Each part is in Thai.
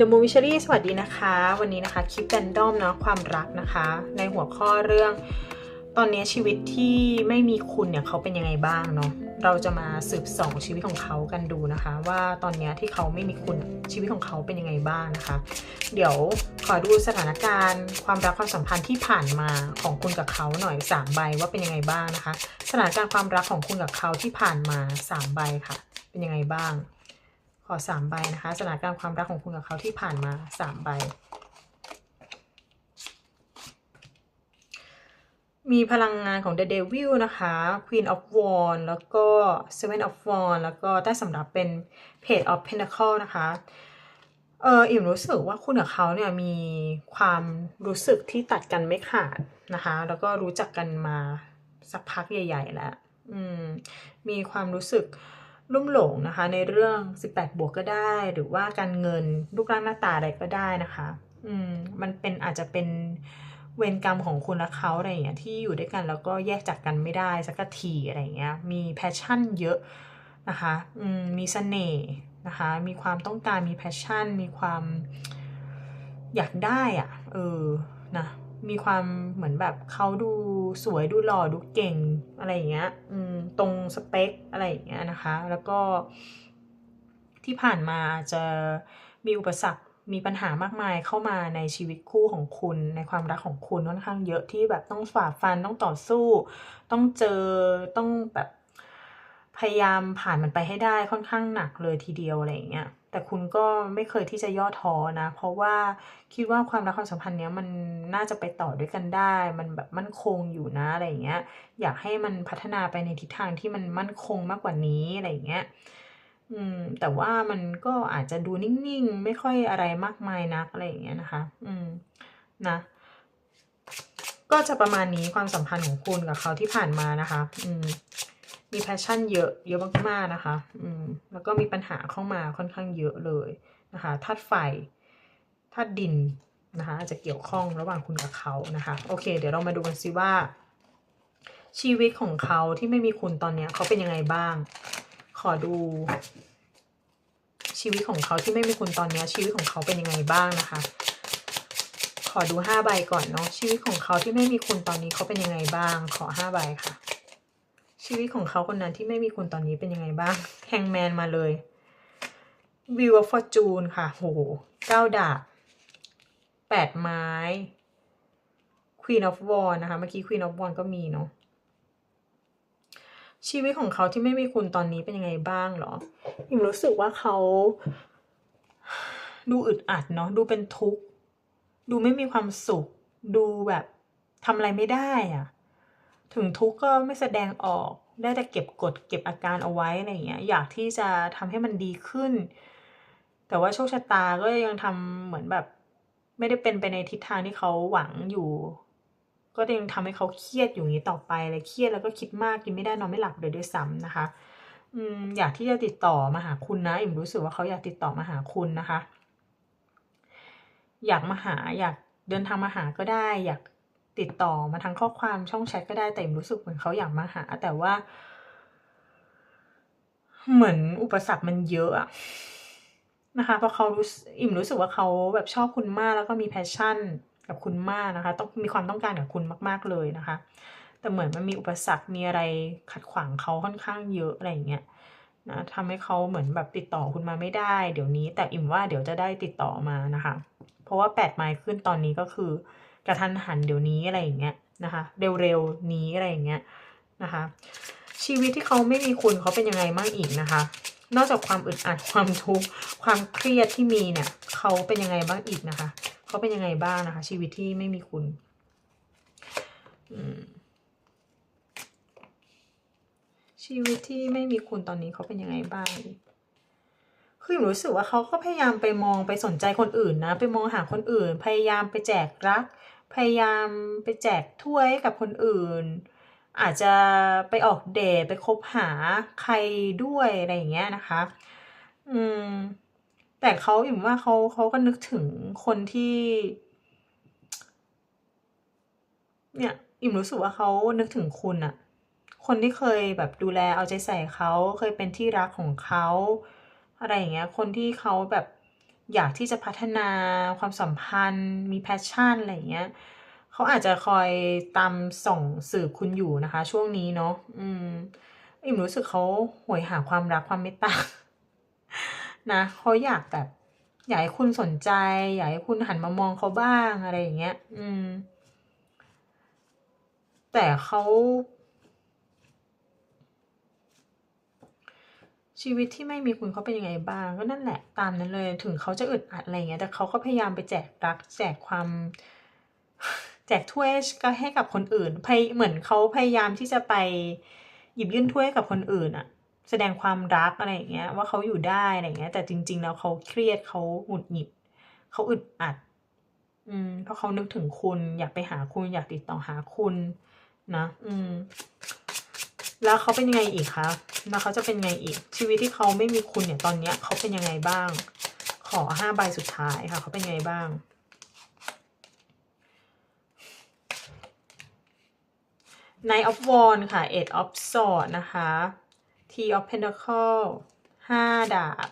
The m o v i s h a r y สวัสดีนะคะ วันนี้นะคะคลิปแรนดอมเนาะความรักนะคะ ในหัวข้อเรื่อง ตอนนี้ชีวิตที่ไม่มีคุณเนี่ยเขาเป็นยังไงบ้างเนาะเราจะมาสืบส่องชีวิตของเขากันดูนะคะ ว่าตอนนี้ที่เขาไม่มีคุณชีวิตของเขาเป็นยังไงบ้างนะคะ เดี๋ยวขอดูสถานการณ์ ความรักความสัมพันธ์ที่ผ่านมาของคุณกับเขาหน่อยสามใบว่าเป็นยังไงบ้างนะคะ สถานการณ์ความรักของคุณกับเขาที่ผ่านมาสามใบค่ะ เป็นยังไงบ้าง ขอสามใบนะคะสถานการณ์ความรักของคุณกับเขาที่ผ่านมาสามใบ มีพลังงานของ The Devil นะคะ Queen of Wands แล้วก็ Seven of Wands แล้วก็ใต้สำหรับเป็น Page of Pentacle นะคะเอออิ่มรู้สึกว่าคุณกับเขาเนี่ยมีความรู้สึกที่ตัดกันไม่ขาดนะคะ แล้วก็รู้จักกันมาสักพักใหญ่ ๆ แล้ว อืม มีความรู้สึก ลุ่มหลงนะคะ ในเรื่อง 18 บวกก็ได้ หรือว่าการเงินรูปร่างหน้าตาอะไรก็ได้นะคะ อืมมันเป็นอาจจะเป็นเวรกรรมของคุณและเขาอะไรอย่างเงี้ยที่อยู่ด้วยกันแล้วก็แยกจากกันไม่ได้สักทีอะไรอย่างเงี้ยมีแพชชั่นเยอะนะคะอืมมีเสน่ห์นะคะ มีความต้องการมีแพชชั่น มีความอยากได้อะเออนะ มีความเหมือนแบบเขาดูสวยดูหล่อดูเก่งอะไรอย่างเงี้ยตรงสเปคอะไรอย่างเงี้ยนะคะ แล้วก็ที่ผ่านมาจะมีอุปสรรคมีปัญหามากมายเข้ามาในชีวิตคู่ของคุณ ในความรักของคุณค่อนข้างเยอะที่แบบต้องฝ่าฟันต้องต่อสู้ ต้องเจอต้องแบบ พยายามผ่านมันไปให้ได้ค่อนข้างหนักเลยทีเดียวอะไรอย่างเงี้ยแต่คุณก็ไม่เคยที่จะย่อท้อนะ เพราะว่าคิดว่าความรักความสัมพันธ์เนี้ยมันน่าจะไปต่อด้วยกันได้ มันแบบมั่นคงอยู่นะอะไรอย่างเงี้ย อยากให้มันพัฒนาไปในทิศทางที่มันมั่นคงมากกว่านี้อะไรอย่างเงี้ย อืม แต่ว่ามันก็อาจจะดูนิ่งๆ ไม่ค่อยอะไรมากมายนักอะไรอย่างเงี้ยนะคะ อืม นะ ก็จะประมาณนี้ความสัมพันธ์ของคุณกับเขาที่ผ่านมานะคะ อืม มีแพชชั่นเยอะเยอะมากๆนะคะ อืม แล้วก็มีปัญหาเข้ามาค่อนข้างเยอะเลยนะคะธาตุไฟธาตุดินนะคะอาจจะเกี่ยวข้องระหว่างคุณกับเขานะคะ โอเค เดี๋ยวเรามาดูกันซิว่า ชีวิตของเขาที่ไม่มีคุณตอนเนี้ยเขาเป็นยังไงบ้าง ขอดู ชีวิตของเขาที่ไม่มีคุณตอนเนี้ยชีวิตของเขาเป็นยังไงบ้างนะคะ ขอดูห้าใบก่อนเนาะชีวิตของเขาที่ไม่มีคุณตอนนี้เขาเป็นยังไงบ้าง ขอห้าใบค่ะ ชีวิตของเขาคนนั้นที่ไม่มีคุณตอนนี้เป็นยังไงบ้างแฮงแมนมาเลย View of Fortune ค่ะโหเก้าดาบแปดไม้ Queen of Wands นะคะ เมื่อกี้ Queen of Wands ก็มีเนาะชีวิตของเขาที่ไม่มีคุณตอนนี้เป็นยังไงบ้างเหรอยิมรู้สึกว่าเขา ดูอึดอัดเนาะดูเป็นทุกข์ ดูไม่มีความสุข ดูแบบทำอะไรไม่ได้อะ ถึงทุกข์ก็ไม่แสดงออก ได้แต่เก็บกดเก็บอาการเอาไว้อะไรอย่างเงี้ยอยากที่จะทำให้มันดีขึ้น แต่ว่าโชคชะตาก็ยังทำเหมือนแบบ ไม่ได้เป็นไปในทิศทางที่เขาหวังอยู่ ก็ยังทำให้เขาเครียดอยู่อย่างนี้ต่อไปเลยเครียดแล้วก็คิดมากกินไม่ได้นอนไม่หลับเลยด้วยซ้ำนะคะอืมอยากที่จะติดต่อมาหาคุณนะอิ่มรู้สึกว่าเขาอยากติดต่อมาหาคุณนะคะ อยากมาหาอยากเดินทางมาหาก็ได้ อยาก ติดต่อมาทางข้อความช่องแชทก็ได้แต่อิมรู้สึกเหมือนเขาอยากมาหา แต่ว่า เหมือนอุปสรรคมันเยอะอะนะคะเพราะเขารู้สึกอิ่มรู้สึกว่าเขาแบบชอบคุณมากแล้วก็มีแพชชั่นกับคุณมากนะคะ ต้องมีความต้องการกับคุณมาก ๆเลยนะคะ แต่เหมือนมันมีอุปสรรคมีอะไรขัดขวางเขาค่อนข้างเยอะอะไรอย่างเงี้ยนะทำให้เขาเหมือนแบบติดต่อคุณมาไม่ได้ เดี๋ยวนี้ แต่อิ่มว่าเดี๋ยวจะได้ติดต่อมานะคะ เพราะว่าแปดไม้ขึ้นตอนนี้ก็คือ กระทันหันเดี๋ยวนี้อะไรอย่างเงี้ยนะคะเร็วๆนี้อะไรอย่างเงี้ยนะคะชีวิตที่เขาไม่มีคุณเขาเป็นยังไงบ้างอีกนะคะ นอกจากความอึดอัดความทุกข์ความเครียดที่มีเนี่ยเขาเป็นยังไงบ้างอีกนะคะเขาเป็นยังไงบ้างนะคะ ชีวิตที่ไม่มีคุณชีวิตที่ไม่มีคุณตอนนี้เขาเป็นยังไงบ้างคืออยู่รู้สึกว่าเขาก็พยายามไปมองไปสนใจคนอื่นนะ ไปมองหาคนอื่น พยายามไปแจกรัก พยายามไปแจกถ้วยกับคนอื่น อาจจะไปออกเดทไปคบหาใครด้วยอะไรอย่างเงี้ยนะคะ อืม แต่เขาอิ่มว่าเขาเขาก็นึกถึงคนที่ เนี่ย อิ่มรู้สึกว่าเขานึกถึงคุณอะคนที่เคยแบบดูแลเอาใจใส่เขาเคยเป็นที่รักของเขาอะไรอย่างเงี้ย คนที่เขาแบบ อยากที่จะพัฒนาความสัมพันธ์ มีแพชชั่นอะไรเงี้ยเขาอาจจะคอยตามส่งสืบคุณอยู่นะคะ ช่วงนี้เนาะอืมอิ่มรู้สึกเขาหวยหาความรักความเมตตานะเขาอยากแบบอยากให้คุณสนใจ อยากให้คุณหันมามองเขาบ้างอะไรอย่างเงี้ย อืม แต่เขา ชีวิตที่ไม่มีคุณเขาเป็นยังไงบ้าง ก็นั่นแหละตามนั้นเลย ถึงเขาจะอึดอัดอะไรเงี้ย แต่เขาก็พยายามไปแจกรัก แจกความ แจกถ้วยก็ให้กับคนอื่นพยเหมือนเขาพยายามที่จะไปหยิบยื่นถ้วยกับคนอื่นอะแสดงความรักอะไรอย่างเงี้ย ว่าเขาอยู่ได้อะไรเงี้ย แต่จริง ๆ แล้วเขาเครียดเขาหงุดหงิดเขาอึดอัด อืม เพราะเขานึกถึงคุณ อยากไปหาคุณ อยากติดต่อหาคุณ นะ อืม แล้วเขาเป็นยังไงอีกคะแล้วเขาจะเป็นยังไงอีก ชีวิตที่เขาไม่มีคุณเนี่ยตอนเนี้ยเขาเป็นยังไงบ้าง ขอห้าใบสุดท้ายค่ะเขาเป็นยังไงบ้าง Knight of Wands ค่ะ Eight of Swords นะคะ Tea of Pentacle ห้าดาบ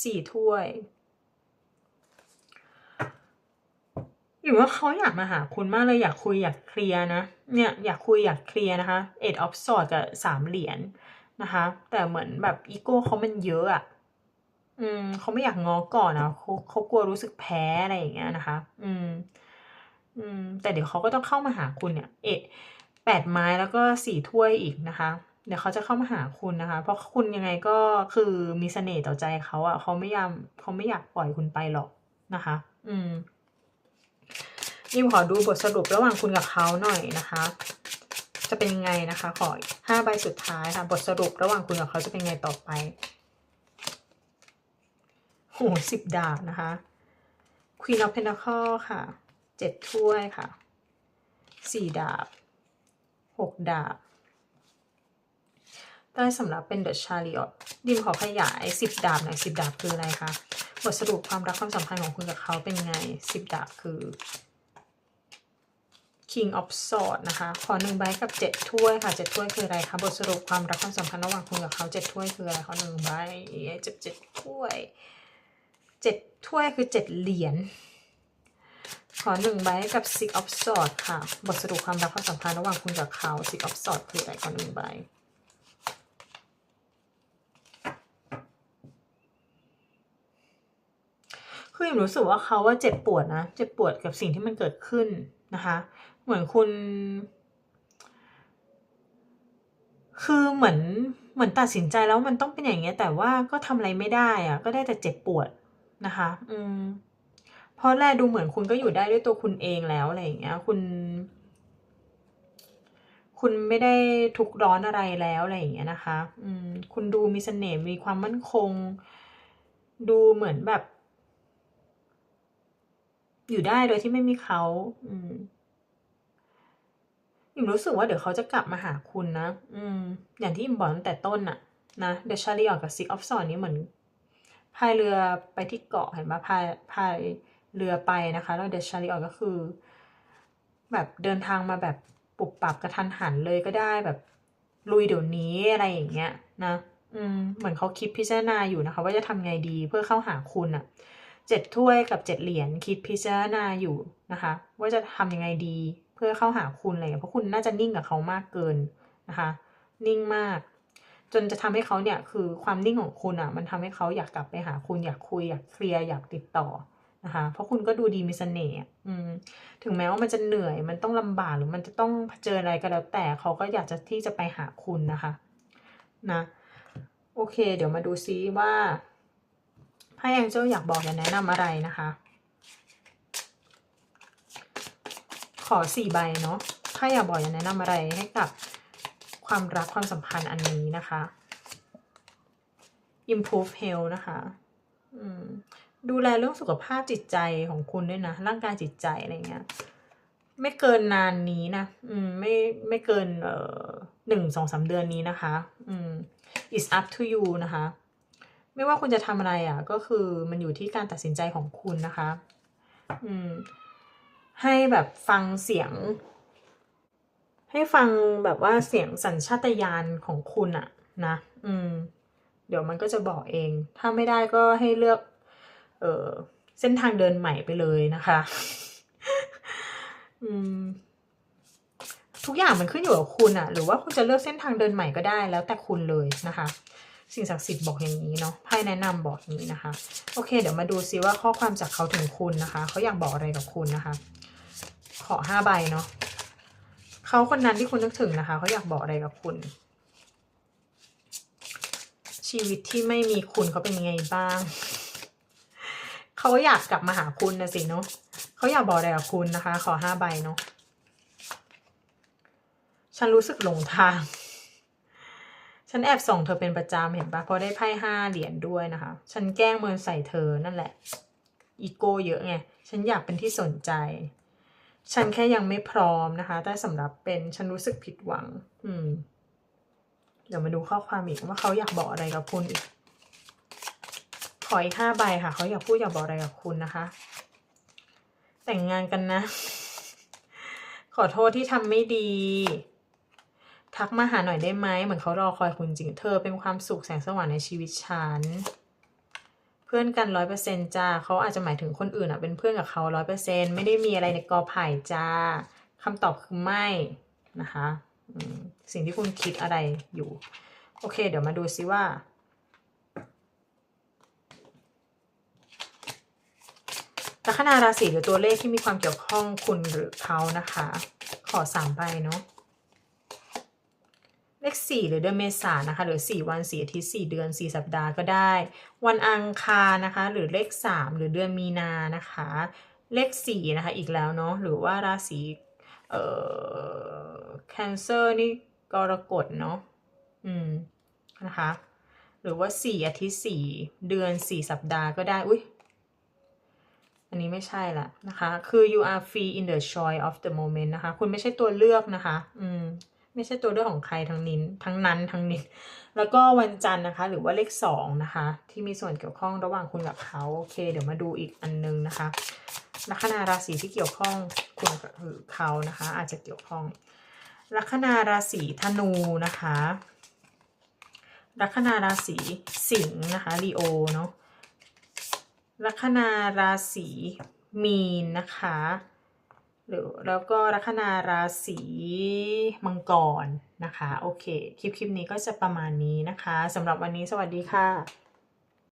สี่ถ้วยอยู่ว่าเขาอยากมาหาคุณมากเลยอยากคุยอยากเคลียร์นะ เนี่ยอยากคุยอยากเคลียร์นะคะ Eight of Swords กับสามเหรียญนะคะ แต่เหมือนแบบอีโก้เขามันเยอะอะ่ะอืมเขาไม่อยากง้อก่อนนะเขาเขากลัวรู้สึกแพ้อะไรอย่างเงี้ยนะคะ อืม อืม แต่เดี๋ยวเขาก็ต้องเข้ามาหาคุณเนี่ย เอะแปดไม้แล้วก็สี่ถ้วยอีกนะคะ เดี๋ยวเขาจะเข้ามาหาคุณนะคะ เพราะคุณยังไงก็คือมีเสน่ห์ต่อใจเขาอะเขาไม่ยามเขาไม่อยากปล่อยคุณไปหรอกนะคะ อืม นี่ขอดูบทสรุประหว่างคุณกับเขาหน่อยนะคะ จะเป็นยังไงนะคะ ขอห้าใบสุดท้ายค่ะ บทสรุประหว่างคุณกับเขาจะเป็นไงต่อไปโหสิบดาบนะคะ Queen of Pentacle ค่ะเจ็ดถ้วยค่ะสี่ดาบหกดาบได้สำหรับเป็น The Chariot ดิมขอขยายสิบดาบหน่อยสิบดาบคืออะไรคะบทสรุปความรักความสัมพันธ์ของคุณกับเขาเป็นไงสิบดาบคือ King of Swords นะคะ ขอหนึ่งใบกับเจ็ดถ้วยค่ะเจ็ดถ้วยคืออะไรคะ บทสรุปความรักความสัมพันธ์ระหว่างคุณกับเขาเจ็ดถ้วยคืออะไรขอหนึ่งใบเจ็ดเจ็ดถ้วยเจ็ดถ้วยคือเจ็ดเหรียญ ขอหนึ่งใบกับ Six of Swords ค่ะ บทสรุปความรักความสัมพันธ์ระหว่างคุณกับเขา Six of Swords คืออะไรขอหนึ่งใบคืออิ่มรู้สึกว่าเขาว่าเจ็บปวดนะ เจ็บปวดกับสิ่งที่มันเกิดขึ้นนะคะ เหมือนคุณ คือเหมือนเหมือนตัดสินใจแล้วมันต้องเป็นอย่างเงี้ย แต่ว่าก็ทำอะไรไม่ได้อะก็ได้แต่เจ็บปวดนะคะ อืมเพราะแรกดูเหมือนคุณก็อยู่ได้ด้วยตัวคุณเองแล้วอะไรอย่างเงี้ย คุณ คุณไม่ได้ทุกร้อนอะไรแล้วอะไรอย่างเงี้ยนะคะ อืม คุณดูมีเสน่ห์มีความมั่นคง ดูเหมือนแบบ อยู่ได้โดยที่ไม่มีเขา อืมอิ มรู้สึกว่าเดี๋ยวเขาจะกลับมาหาคุณนะ อืม อย่างที่อิมบอกตั้งแต่ต้นน่ะ นะเดชารีออกกับซิกออฟซอนนี้เหมือนพายเรือไปที่เกาะเห็นไหมพายพายเรือไปนะคะ แล้วเดชารีออกก็คือ แบบเดินทางมาแบบปรับปรับกระทันหันเลยก็ได้แบบลุยเดี๋ยวนี้อะไรอย่างเงี้ยนะ อืม เหมือนเขาคิดพิจารณาอยู่นะคะ ว่าจะทำไงดีเพื่อเข้าหาคุณอะเจ็ดถ้วยกับเจ็ดเหรียญคิดพิจารณาอยู่นะคะ ว่าจะทำยังไงดี พื่อเข้าหาคุณอะไรเพราะคุณน่าจะนิ่งกับเขามากเกินนะคะ นิ่งมาก จนจะทำให้เขาเนี่ยคือความนิ่งของคุณอะ่ะ มันทำให้เขาอยากกลับไปหาคุณอยากคุยอยากเคลียร์อยากติดต่อนะคะเพราะคุณก็ดูดีมีเสน่ห์ถึงแม้ว่ามันจะเหนื่อย มันต้องลำบากหรือมันจะต้องเจออะไรก็แล้วแต่เขาก็อยากจะที่จะไปหาคุณนะคะนะโอเค เดี๋ยวมาดูซิว่าไพ่แองเจิลอยากบอกอยากแนะนำอะไรนะคะ ขอสี่ใบเนาะไพ่อยากบอกอยากแนะนำอะไรให้กับความรักความสัมพันธ์อันนี้นะคะ improve health นะคะดูแลเรื่องสุขภาพจิตใจของคุณด้วยนะ ร่างกายจิตใจอะไรเงี้ย ไม่เกินนานนี้นะ อืม ไม่ไม่เกินเอ่อหนึ่งสองสาเดือนนี้นะคะ อืม is up to you นะคะ ไม่ว่าคุณจะทำอะไรอะ ก็คือมันอยู่ที่การตัดสินใจของคุณนะคะ อืม ให้แบบฟังเสียง ให้ฟังแบบว่าเสียงสัญชาตญาณของคุณอะนะ อืม เดี๋ยวมันก็จะบอกเอง ถ้าไม่ได้ก็ให้เลือก เออเส้นทางเดินใหม่ไปเลยนะคะ อืมทุกอย่างมันขึ้นอยู่กับคุณอะหรือว่าคุณจะเลือกเส้นทางเดินใหม่ก็ได้แล้วแต่คุณเลยนะคะ สิ่งศักดิ์สิทธิ์บอกอย่างนี้เนาะไพ่แนะนำบอกอย่างนี้นะคะ โอเค เดี๋ยวมาดูซิว่าข้อความจากเขาถึงคุณนะคะ เขาอยากบอกอะไรกับคุณนะคะ ขอห้าใบเนาะเขาคนนั้นที่คุณนึกถึงนะคะเขาอยากบอกอะไรกับคุณ ชีวิตที่ไม่มีคุณเขาเป็นยังไงบ้างเขาอยากกลับมาหาคุณนะสิเนาะเขาอยากบอกอะไรกับคุณนะคะ ขอห้าใบเนาะฉันรู้สึกหลงทาง ฉันแอบส่องเธอเป็นประจำเห็นปะเพราะได้ไพ่ห้าเหรียญด้วยนะคะ ฉันแกล้งเมินใส่เธอนั่นแหละ อีโก้เยอะไง ฉันอยากเป็นที่สนใจ ฉันแค่ยังไม่พร้อมนะคะ แต่สำหรับเป็นฉันรู้สึกผิดหวัง อืม เดี๋ยวมาดูข้อความอีกว่าเขาอยากบอกอะไรกับคุณอีก ขออีกห้าใบค่ะ เขาอยากพูดอยากบอกอะไรกับคุณนะคะ แต่งงานกันนะ ขอโทษที่ทำไม่ดี ทักมาหาหน่อยได้ไหมเหมือนเขารอคอยคุณจริง เธอเป็นความสุขแสงสว่างในชีวิตฉัน พื่อนกันร้อยเปอร์เซ็นจ้าเขาอาจจะหมายถึงคนอื่นอะเป็นเพื่อนกับเขาร้อยเปอร์เซ็นไม่ได้มีอะไรในกอไผ่จ้าคำตอบคือไม่นะคะสิ่งที่คุณคิดอะไรอยู่ โอเค เดี๋ยวมาดูซิว่า ลัคนาราศีหรือตัวเลขที่มีความเกี่ยวข้องคุณหรือเขานะคะ ขอสามใบเนาะ เลขสี่หรือเดือนเมษานะคะ หรือสี่วันสี่อาทิตย์สี่เดือนสี่สัปดาห์ก็ได้ วันอังคารนะคะ หรือเลขสามหรือเดือนมีนานะคะ เลขสี่นะคะอีกแล้วเนาะหรือว่าราศีเอ่อ Cancer นี่กรกฎเนาะอืมนะคะหรือว่าสี่อาทิตย์สี่เดือนสี่สัปดาห์ก็ได้ อุ้ยอันนี้ไม่ใช่ละนะคะ คือ you are free in the choice of the moment นะคะ คุณไม่ใช่ตัวเลือกนะคะ อืม ไม่ใช่ตัวเลือกของใครทั้งนิ้นทั้งนั้นทั้งนินแล้วก็วันจันทร์นะคะ หรือว่าเลขสองนะคะ ที่มีส่วนเกี่ยวข้องระหว่างคุณกับเขาโอเค เดี๋ยวมาดูอีกอันนึงนะคะลัคนาราศีที่เกี่ยวข้องคุณกับเขานะคะ อาจจะเกี่ยวข้องลัคนาราศีธนูนะคะลัคนาราศีสิงห์นะคะลีโอเนาะลัคนาราศีมีนนะคะ หรือแล้วก็ลัคนาราศีมังกรนะคะ โอเค คลิปคลิปนี้ก็จะประมาณนี้นะคะสำหรับวันนี้สวัสดีค่ะ